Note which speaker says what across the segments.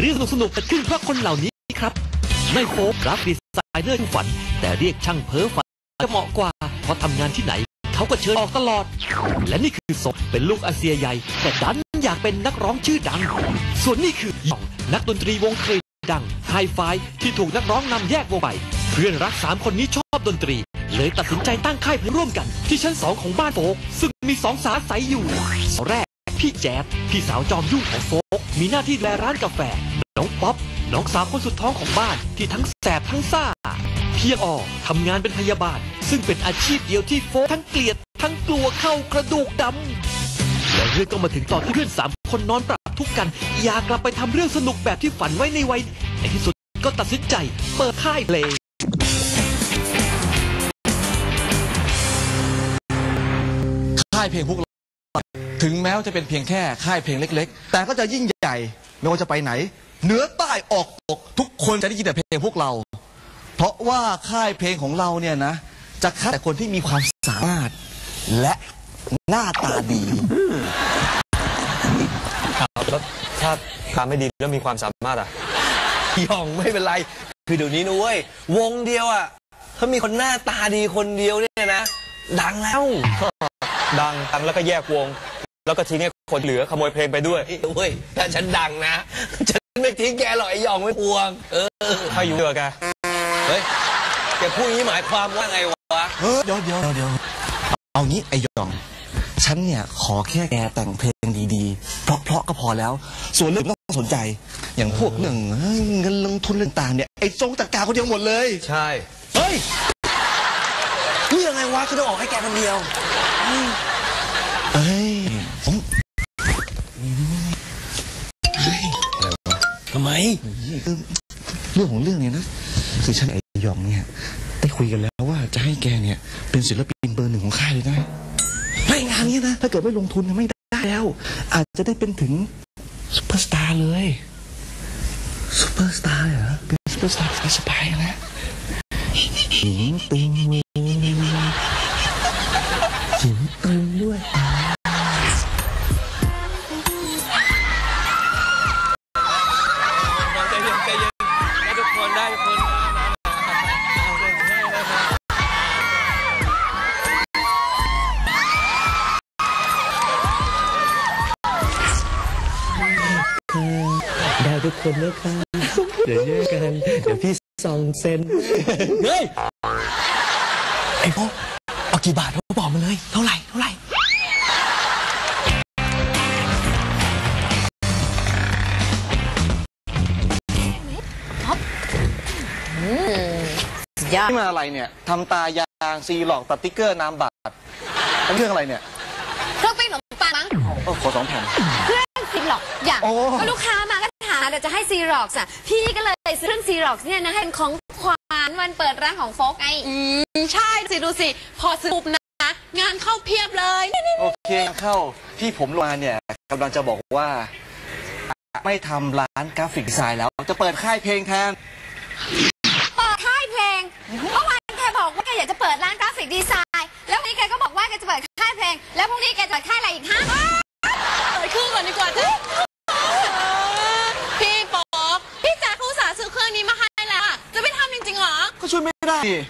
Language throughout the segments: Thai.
Speaker 1: เรื่องสนุกเกิดขึ้นเพราะคนเหล่านี้ครับไม่โฟกราฟดีไซเนอร์ฝัน แต่เรียกช่างเพ้อฝันจะเหมาะกว่า เพราะทำงานที่ไหน เขาก็เชิญออกตลอด และนี่คือศพเป็นลูกอาเซียใหญ่ แต่ดันอยากเป็นนักร้องชื่อดัง ส่วนนี่คือยองนักดนตรีวงเคยดังไฮไฟที่ถูกนักร้องนำแยกวงไป เพื่อนรักสามคนนี้ชอบดนตรี เลยตัดสินใจตั้งค่ายเพลงร่วมกัน ที่ชั้นสองของบ้านโฟกซึ่งมีสองสาใสยอยู่แรก พี่แจ๊ดพี่สาวจอมยุ่งของโฟก มีหน้าที่ดูแลร้านกาแฟ น้องป๊อป น้องสาวคนสุดท้องของบ้านที่ทั้งแสบทั้งซ่าเพียงออทำงานเป็นพยาบาล ซึ่งเป็นอาชีพเดียวที่โฟกทั้งเกลียด ทั้งกลัวเข้ากระดูกดำและเรื่องก็มาถึงตอนที่เพื่อนสามคนนอนปรับทุกข์กัน อยากกลับไปทำเรื่องสนุกแบบที่ฝันไว้ในวัยในที่สุดก็ตัดสินใจเปิดค่ายเพลง
Speaker 2: ค่ายเพลงพวก ถึงแม้ว่าจะเป็นเพียงแค่ค่ายเพลงเล็ก ๆ แต่ก็จะยิ่งใหญ่ไม่ว่าจะไปไหน เหนือใต้ออกตกทุกคนจะได้ยินแต่เพลงพวกเรา เพราะว่าค่ายเพลงของเราเนี่ยนะ จะคัดแต่คนที่มีความสามารถและหน้าตาดี
Speaker 3: ครับแล้วถ้าตามไม่ดีแล้วมีความสามารถอะ
Speaker 4: ย่องไม่เป็นไร คือเดี๋ยวนี้นะเว้ยวงเดียวอะถ้ามีคนหน้าตาดีคนเดียวเนี่ยนะ ดังแล้ว
Speaker 3: ดังดังแล้วก็แยกวง แล้วก็ทิ้งให้คนเหลือขโมยเพลงไปด้วย
Speaker 4: เว้ยถ้าฉันดังนะ ฉันไม่ทิ้งแกหรอกไอ้หย่องไม่พวง เออ
Speaker 3: ถ้าอยู่เดือแก
Speaker 4: เฮ้ยแกพูดอย่างนี้หมายความว่าไงวะ
Speaker 2: เฮ้ยเดี๋ยวเดี๋ยวเดี๋ยวเอางี้ไอ้หยองฉันเนี่ยขอแค่แกแต่งเพลงดีๆ เพราะเพราะๆก็พอแล้ว ส่วนเรื่องไม่ต้องสนใจ อย่างพวกเรื่องเฮ้ยเงินลงทุนเรื่องต่างเนี่ยไอ้ทรงจัดการคนเดียวหมดเลย
Speaker 4: ใช่
Speaker 2: เฮ้ย
Speaker 4: เรื่องไงวะฉันต้องออกให้แกคนเดียว
Speaker 2: เอ้ยผม
Speaker 4: ทำไม
Speaker 2: เรื่องของเรื่องเนี่ยนะ คือฉันไอ้หยองเนี่ยได้คุยกันแล้วว่าจะให้แกเนี่ยเป็นศิลปินเบอร์หนึ่งของค่ายเลยนะไม่งานเนี้ยนะ ถ้าเกิดไม่ลงทุนเนี่ยไม่ได้แล้ว อาจจะได้เป็นถึงซูเปอร์สตาร์เลยซูเปอร์สตาร์เหรอเป็นซูเปอร์สตาร์สบายๆนะหิงตึงมือ
Speaker 4: คนนะครับเดี๋ยวเจอกัน เดี๋ยวพี่ส่องเซนเฮ้ย
Speaker 2: ไอ้พวกเอากี่บาทเขาบอกมาเลย เท่าไหร่ เท่าไหร่
Speaker 5: ยอด
Speaker 2: นี่มันอะไรเนี่ยทำตายางซีหลอกตัดติ๊กเกอร์นามบัตรอันนี้เรื่องอะไรเนี่ย
Speaker 5: เครื่องปิ้งขนมปังมั้ง
Speaker 2: เออขอสองแผ่น
Speaker 5: เครื่องซีร็อกอย่าง
Speaker 2: โอ้
Speaker 5: ก็ลูกค้ามาก็ถามเดี๋ยวจะให้ซีร็อกอะ พี่ก็เลยซื้อเครื่องซีร็อกเนี่ยนะให้เป็นของขวัญวันเปิดร้านของโฟกไง
Speaker 6: อืมใช่สิดูสิ พอซื้อปุ๊บนะ งานเข้าเพียบเลยนี่นี่
Speaker 2: โอเคเข้าที่ผมลงมาเนี่ยกำลังจะบอกว่า ไม่ทำร้านกราฟิกดีไซน์แล้ว จะเปิดค่ายเพลงแทน
Speaker 5: เปิดค่ายเพลงเมื่อวานแกบอกว่าแกอยากจะเปิดร้านกราฟิกดีไซน์แล้ววันนี้แกก็บอกว่าแกจะเปิดค่ายเพลง แล้วพรุ่งนี้แกจะเปิดค่ายอะไรอีกฮะ
Speaker 6: เปิดเครื่องก่อนดีกว่าจ้ะพี่ป๊อกพี่แจ๊คเขาอุตส่าห์ ซื้อเครื่องนี้มาให้แล้วอะจะไม่ทำจริงๆเหรอ
Speaker 2: ก็ช่วยไม่ได้นี่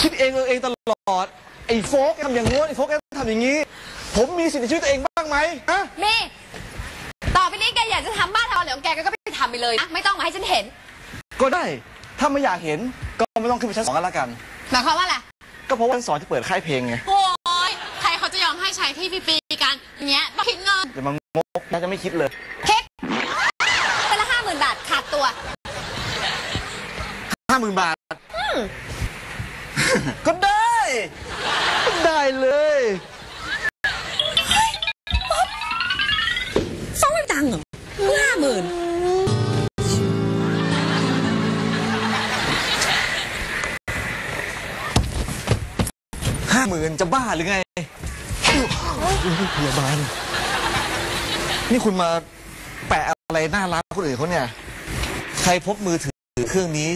Speaker 2: คิดเองเออเองตลอด ไอ้โฟกทำอย่างงู้นไอ้โฟกทำอย่างนี้ ผมมีสิทธิ์ในชีวิตตัวเองบ้างไหมฮะ
Speaker 5: มีต่อไปนี้แกอยากจะทำบ้านทำอะไรของแกก็ไปทำไปเลยนะไม่ต้องมาให้ฉันเห็น
Speaker 2: ก็ได้ ถ้าไม่อยากเห็นก็ไม่ต้องขึ้นไปชั้นสองกันละกัน
Speaker 5: หมายความว่าอะไร
Speaker 2: ก็เพราะว่าชั้นสองจะเปิดค่ายเพลงไง
Speaker 6: โอ้ยใครเขาจะยอมให้ใช้ที่ฟรีๆกันอย่างเงี้ยต้องคิดเงิน
Speaker 2: เดี๋ยวมันงกน่าจะไม่คิดเลย
Speaker 5: เค้ก ห้าหมื่นบาท
Speaker 2: ก็ได้ ได้เลย
Speaker 6: ฟ้องไม่ตังเหรอห้าหมื่น
Speaker 2: ห้าหมื่นจะบ้าหรือไงพยาบาลนี่คุณมาแปะอะไรหน้าร้านคนอื่นเขาเนี่ย ใครพบมือถือเครื่องนี้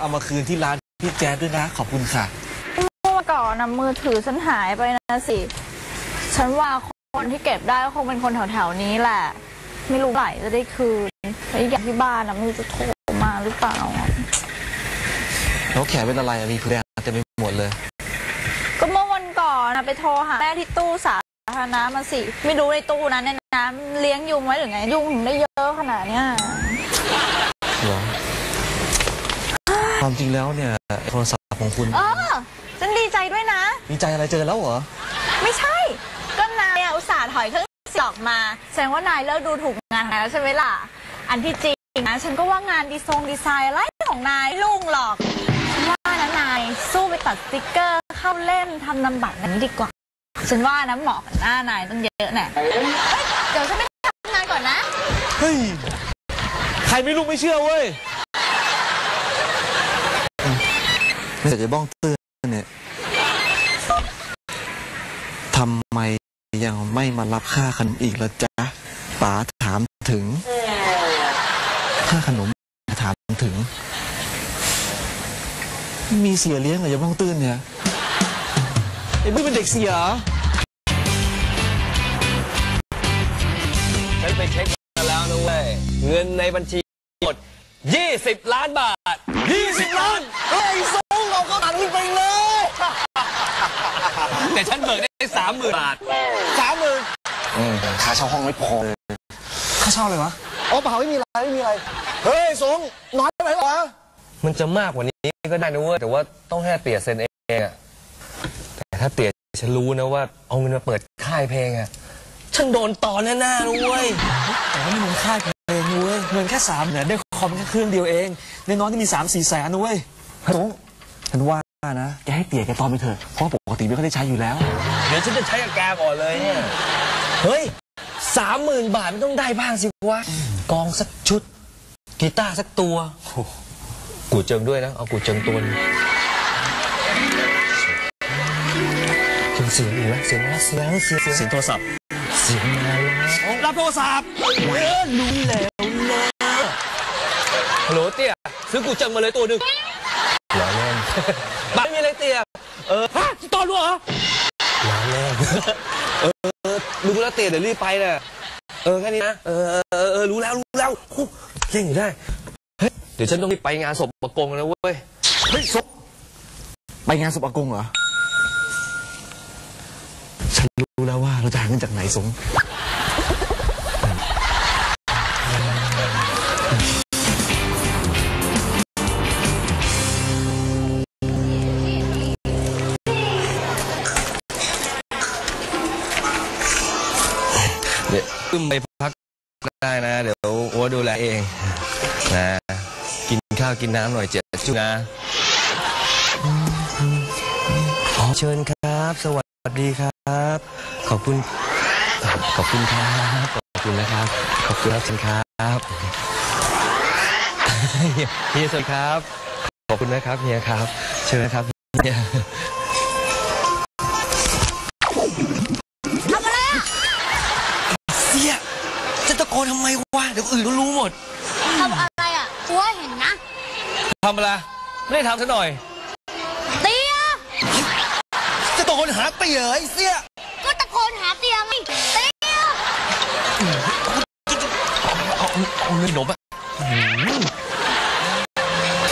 Speaker 2: เอามาคืนที่ร้านพี่แจ๊ดด้วยนะ ขอบคุณค่ะ
Speaker 7: เมื่อก่อนนะมือถือฉันหายไปนะสิ ฉันว่าคนที่เก็บได้ก็คงเป็นคนแถวๆนี้แหละ ไม่รู้ไหลจะได้คืนแล้วอีกอย่างที่บ้านอะไม่รู้จะโทรมาหรือเปล่าอะ
Speaker 4: แล้วแขนเป็นอะไรอะมีผื่นแดงเต็มไปหมดเลย
Speaker 7: ก็เมื่อวันก่อนอะไปโทรหาแม่ที่ตู้สาธารณะมาสิ ไม่รู้ในตู้นั้นเนี่ยน้ำเลี้ยงยุงไว้หรือไง ยุงถึงได้เยอะขนาดเนี้ย
Speaker 4: เหรอ ความจริงแล้วเนี่ยโทรศัพท์ของคุณ
Speaker 7: เออฉันดีใจด้วยนะ
Speaker 4: มีใจอะไรเจอแล้วเหรอ
Speaker 7: ไม่ใช่ ก็นายอะอุตส่าห์ถอยเครื่องเสียงออกมา แสดงว่านายเลิกดูถูกงานนายแล้วใช่ไหมล่ะ อันที่จริงนะฉันก็ว่างานดีทรงดีไซน์อะไรของนายไม่ลุ่งหรอกฉันว่านะนายสู้ไปตัดสติกเกอร์เข้าเล่มทำนำบัตรนั้นดีกว่า ฉันว่านะเหมาะกับหน้านายต้องเยอะแน่เฮ้ยเดี๋ยวฉันไปทำงานก่อนนะ
Speaker 4: เฮ้ย ใครไม่รู้ไม่เชื่อเว้ย แต่จะบ้องเตือนเนี่ยทำไมยังไม่มารับค่าขนมอีกละจ๊ะป๋าถามถึง ค่าขนมถามถึง มีเสียเลี้ยงเหรอย่าบ้องตื้นเนี่ยไอ้บื้อเป็นเด็กเสียเหรอ
Speaker 3: ฉันไปเช็คมาแล้วนะเว้ยเงินในบัญชีหมด 20 ล้านบาท
Speaker 4: 20 ล้านเฮ้ยส่ง เราก็ตัดขึ้นไปเลย
Speaker 3: แต่ฉันเบิกได้สามหมื่นบาท
Speaker 4: สามหมื่น
Speaker 2: ค่าเช่าห้องไม่พอเลย
Speaker 4: ค่าเช่าเลยวะอ๋อเปล่าไม่มีอะไรไม่มีอะไร เฮ้ยสงน้อยไปเหรอ
Speaker 3: มันจะมากกว่านี้ก็ได้นะเว้ยแต่ว่าต้องให้เตี๋ยเซ็นเองอะแต่ถ้าเตี๋ยฉันรู้นะว่าเอาเงินมาเปิดค่ายเพลงอะฉันโดนต่อแน่ๆนะเว้ย
Speaker 8: แต่ว่ามีมูลค่าเพลงนะเว้ยเงินแค่สามเนี่ยได้คอมแค่เครื่องเดียวเองในน้อยที่มีสามสี่แสนนะเว้ย
Speaker 2: สง ฉันว่านะแกให้เตี๋ยแกตอนไปเถอะเพราะปกติไม่ค่อยได้ใช้อยู่แล้ว
Speaker 3: เดี๋ยวฉันจะใช้กับแกก่อนเลยเนี่ยเฮ้ยสามหมื่นบาทมันต้องได้บ้างสิวะกองสักชุด กีตาร์สักตัวโอ้โหกูเจิงด้วยนะ เอากูเจิงตัวหนึงเสียงเสียงอีกแล้วเสียงอะไรเสียงเสียงเสียง
Speaker 8: เสียงโทรศัพท์
Speaker 3: เสียงมาแล้ว
Speaker 8: รับโทรศัพท์
Speaker 3: ฮัลโหลเตี้ยซื้อกูเจิงมาเลยตัวหนึ่งหล่อเล่น บ้านมีอะไรเตี้ยเออฮะตอนรู้เหรอหล่อเล่นเออเออรู้แล้วเตี้ยเดี๋ยวรีบไปน่ะเออแค่นี้นะเออเออเออรู้แล้วรู้แล้วโอ้เร่งอยู่ได้เฮ้ยเดี๋ยวฉันต้องรีบไปงานศพปะกงแล้วเว้ย
Speaker 2: เฮ้ยศพไปงานศพอากงเหรอ ฉันรู้แล้วว่าเราจะหาเงินจากไหนสง
Speaker 3: ขึ้นไปพักได้นะ เดี๋ยวโอ้ดูแลเองนะกินข้าวกินน้ำหน่อยเจ็ดจุนะขอเชิญครับ สวัสดีครับ ขอบคุณขอบคุณครับขอบคุณนะครับ ขอบคุณครับเชิญครับเฮียเฮียสวัสดีครับ ขอบคุณนะครับเฮียครับ เชิญนะครับเฮีย โกนทำไมวะเดี๋ยวคนอื่นก็รู้หมด
Speaker 5: ทำอะไรอะอ้วเห็นนะ
Speaker 3: ทำอะไรไม่ได้ทำซะหน่อย
Speaker 5: เตี้ย
Speaker 3: จะตะโกนหาเตี๋ยไอ้เสีย
Speaker 5: ก็ตะโกนหาเตียงไงเตี้ย
Speaker 3: เอาเอาเงินหนมอะ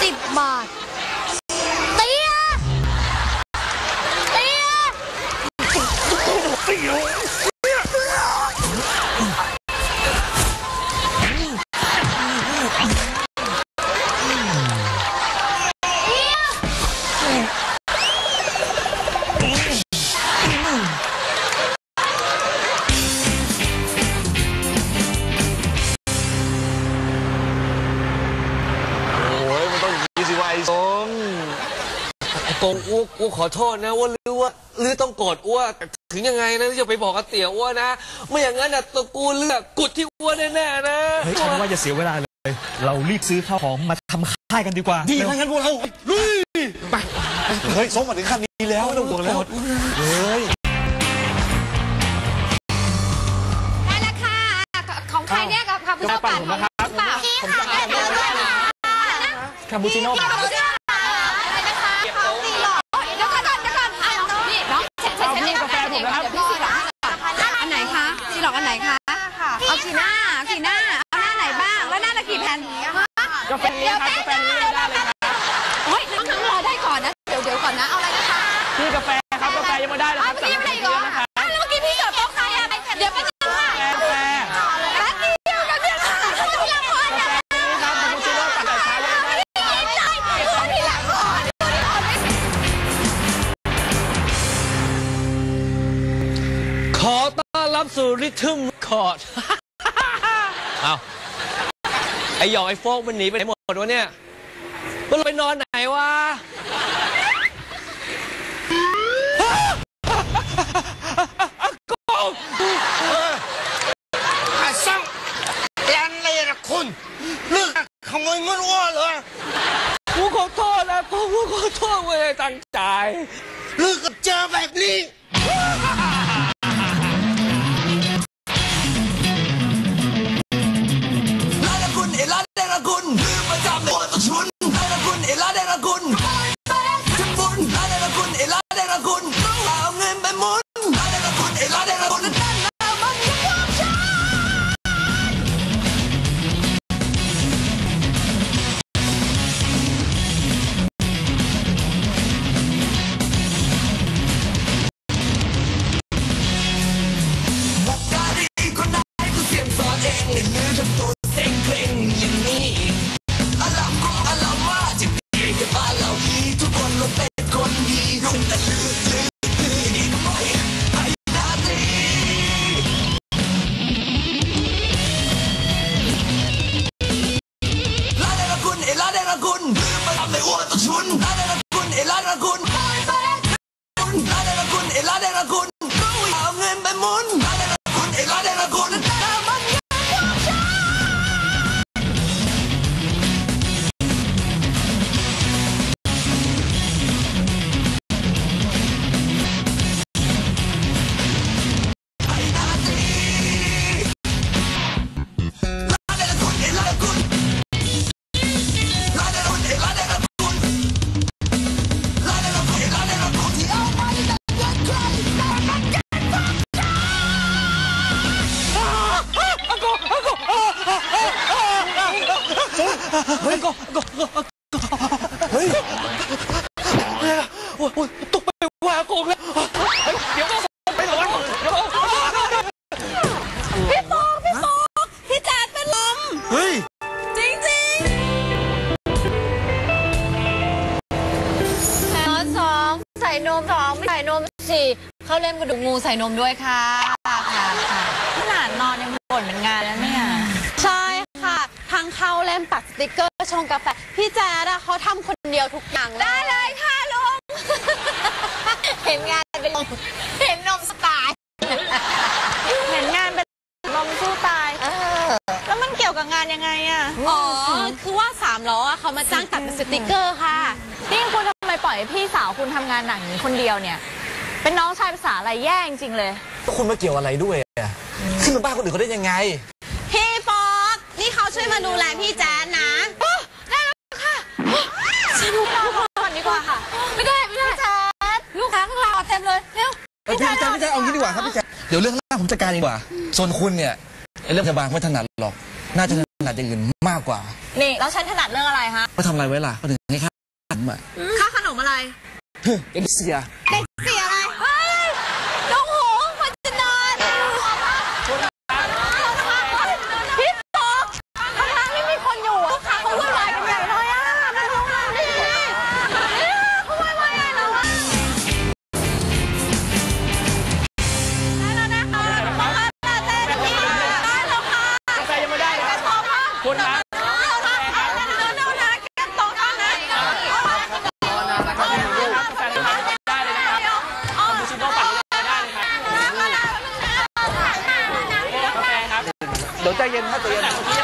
Speaker 5: สิบบาทเตี้ยเตี้ย
Speaker 3: โกงอ้วอ้วขอโทษนะว่าหรือว่าหรือต้องโกรธอ้วแต่ถึงยังไงนะที่จะไปบอกกับเตี๋ยอ้วนะ ไม่อย่างนั้นน่ะตัวกูเลือกกุดที่อ้วแน่ๆนะ
Speaker 8: เฮ้ยฉันว่าอย่าเสียเวลาเลย เรารีบซื้อข้าวของมาทำค่ายกันดีกว่า
Speaker 2: ดี
Speaker 8: เร็ว
Speaker 2: ถ้างั้นพวกเราลุยไปเฮ้ยสงมาถึงขั้นนี้แล้วไม่ต้องห่วงแล้วเฮ้ย
Speaker 5: ได้แล้วค่ะของใครเนี่ยกับคาปูชิโน่ปั่นของหรือเปล่านี่ค่ะได้แล้วค่ะ
Speaker 8: คาปูชิโน่
Speaker 5: นะครับพี่สีหลอกอันไหนคะสีหลอกอันไหนคะเอาขีหน้าขีหน้าละกี่แผ่นฮะ
Speaker 3: กาแฟนี้ครับกาแฟนี้ได้เลยครับ
Speaker 5: โอ้ยน้องๆรอได้ก่อนนะเดี๋ยวเดี๋ยวก่อนนะเอาอะไรนะคะ
Speaker 3: พี่กาแฟครับกาแฟยังไม่ได้เลยค
Speaker 5: อ้า
Speaker 3: รั
Speaker 5: ว
Speaker 3: บ
Speaker 5: เมื่อกี้ไม่ได้อีกเหรออ้าวแล้วเมื่อกี้พี่กับโต๊ะใครอะเดี๋ยวไปบนึงค่ะ
Speaker 3: กา รับสู่ริทึมคอร์ดเอาไอหยองไอโฟกมันหนีไปไหนหมดวะเนี่ยมันไปนอนไหนวะ
Speaker 9: ไอ้ซ่องยันเลยนะคุณเลือกขโมยเงินอ้อเหรอ
Speaker 3: กูขอโทษนะกูกูขอโทษไม่ได้ตั้งใจ
Speaker 9: เลือกกับเจอแบบนี้
Speaker 4: คุณประจำตัวตชุนได้ละคุณเอลาได้ละคุณชุนบุญลาเดรคุณเอลาได้ละคุณ อ้
Speaker 3: ยโอ้ยตกไปว่าโกงแล้วเฮ้ยเดี๋ยวก็ไปหรอวเดี๋ยว
Speaker 7: พี่ป๊กพี่ป๊กพี่แจ๊ดเป็นลม
Speaker 2: เฮ้ย
Speaker 7: จริงจริง
Speaker 5: แถวสองใส่นมสองไม่ใส่นมสี่เข้าเล่มกระดูกงูใส่นมด้วยค่ะค่ะค่ะ
Speaker 7: ขนาดนอนยังบ่นเป็นงานแล้วเนี่ย
Speaker 6: ใช่ค่ะ ทางเข้าเล่มปักสติกเกอร์ชงกาแฟ พี่แจ๊ดอะเขาทำคนเดียวทุกอย่างเลย
Speaker 5: ได้เลยค่ะลุง เห็นงานเป็นลมเห็นนมสไตล์
Speaker 7: เห็นงานเป็นลมสู้ตาย
Speaker 5: เออ
Speaker 7: แล้วมันเกี่ยวกับงานยังไงอะ
Speaker 6: อ๋อ คือว่าสามล้ออะเขามาจ้างตัดเป็นสติกเกอร์ค่ะ
Speaker 7: นี่คุณทำไมปล่อยให้พี่สาวคุณทำงานหนักอย่างนี้คนเดียวเนี่ย เป็นน้องชายภาษาอะไรแย่จริงๆเลย
Speaker 8: คุณมาเกี่ยวอะไรด้วยอะขึ้นมาบ้านคนอื่นเขาได้ยังไง
Speaker 6: พี่ป๊อกนี่เขาช่วยมาดูแลพี่แจ๊ดนะ
Speaker 7: ฉันรอก่อนดีกว่าค่ะ
Speaker 5: ไม่ได้ไม่ได้ ลูกค้าข้างเราเต็มเลยเร็ว
Speaker 2: เอ้ยพี่แจ๊คพี่แจ๊คเอางี้ดีกว่าครับพี่แจ๊คเดี๋ยวเรื่องหน้าผมจัดการดีกว่า ส่วนคุณเนี่ยไอ้เรื่องพยาบาลไม่ถนัดหรอก น่าจะถนัดอย่างอื่นมากกว่า
Speaker 7: นี่แล้วฉันถนัดเรื่องอะไรฮะ
Speaker 2: ว่าทำอะไรไว้ล่ะก็ถึงให้ค่าขนมอะ
Speaker 7: ค่าขนมอะไร
Speaker 2: เอ็นเซีย
Speaker 7: เสียอะไเดี๋ยว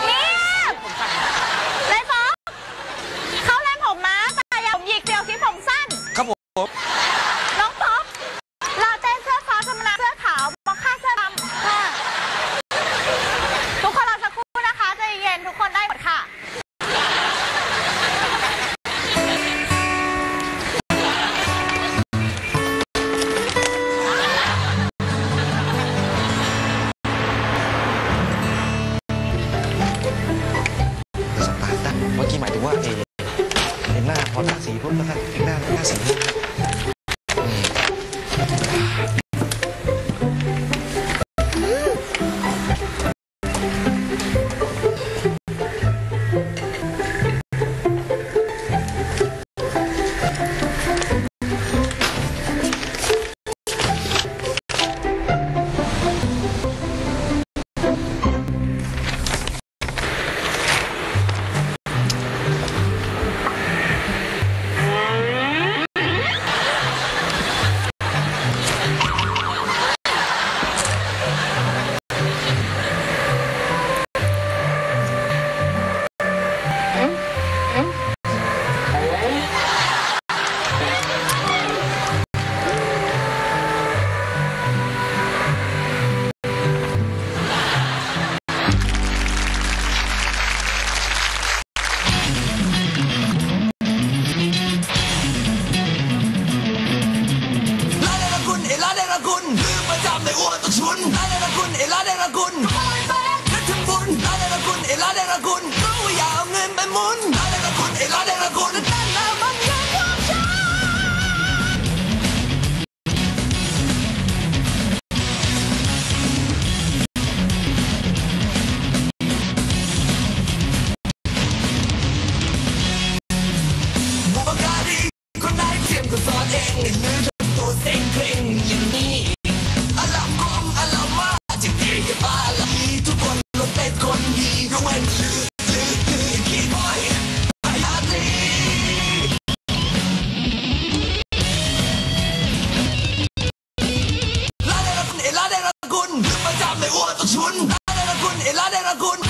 Speaker 7: ลาเดรคุ
Speaker 3: ณ
Speaker 7: เอลาเด้
Speaker 3: รักคุ
Speaker 4: ณ